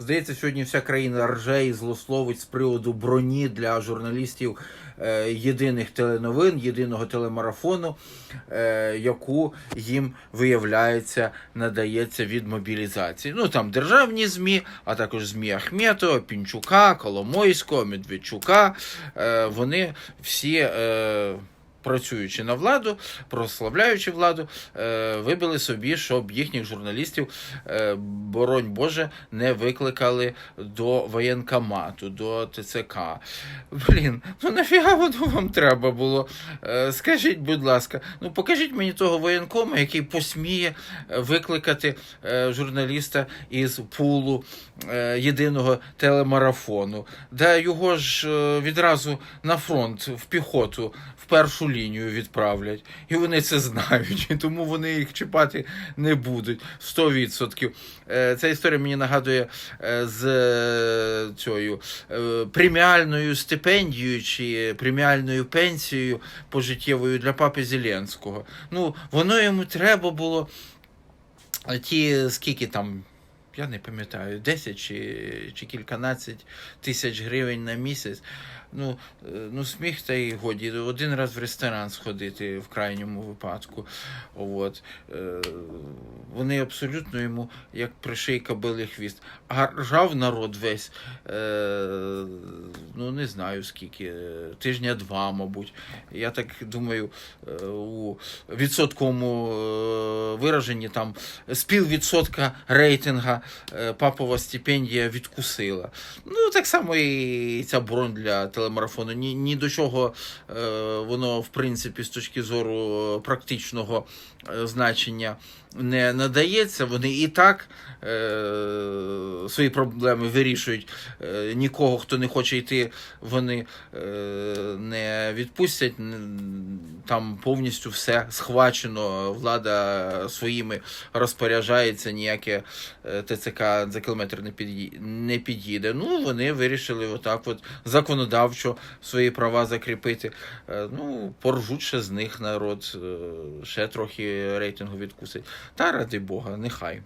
Здається, сьогодні вся країна рже і злословить з приводу броні для журналістів е, єдиних теленовин, єдиного телемарафону, е, яку їм виявляється надається від мобілізації. Ну там державні ЗМІ, а також ЗМІ Ахметова, Пінчука, Коломойського, Медведчука. Е, вони всі. Працюючи на владу, прославляючи владу, е, вибили собі, щоб їхніх журналістів, е, боронь Боже, не викликали до воєнкомату, до ТЦК. Блін, ну нафіга воно вам треба було? Е, Скажіть, будь ласка, ну покажіть мені того воєнкома, який посміє викликати журналіста із пулу єдиного телемарафону. Да його ж відразу на фронт, в піхоту, в першу лінію відправлять. І вони це знають, і тому вони їх чіпати не будуть 100%. Е, Ця історія мені нагадує е, з е, цією преміальною стипендією чи преміальною пенсією пожиттєвою для папи Зеленського. Ну, воно йому треба було ті скільки там. Я не пам'ятаю, 10 чи, чи кільканадцять тисяч гривень на місяць. Ну, е, ну сміх та й годі. Один раз в ресторан сходити в крайньому випадку. От. Е, Вони абсолютно йому як пришийка били хвіст. А ржав народ весь, е, ну не знаю скільки, тижня два, мабуть. Я так думаю, е, у відсотковому е, вираженні там з піввідсотка рейтинга е, папова стипендія відкусила. Ну, так само і ця бронь для телемарафону. Ні, ні до чого воно, в принципі, з точки зору практичного значення не надається. Вони і так свої проблеми вирішують. Нікого, хто не хоче йти, вони е, не відпустять. Там повністю все схвачено. Влада своїми розпоряджається, ніяке е, ТЦК за кілометр не під'ї- не під'їде. Ну, вони вирішили отак от законодавчо свої права закріпити. Е, Ну, поржуть з них народ, ще трохи рейтингу відкусить. Та ради Бога, нехай.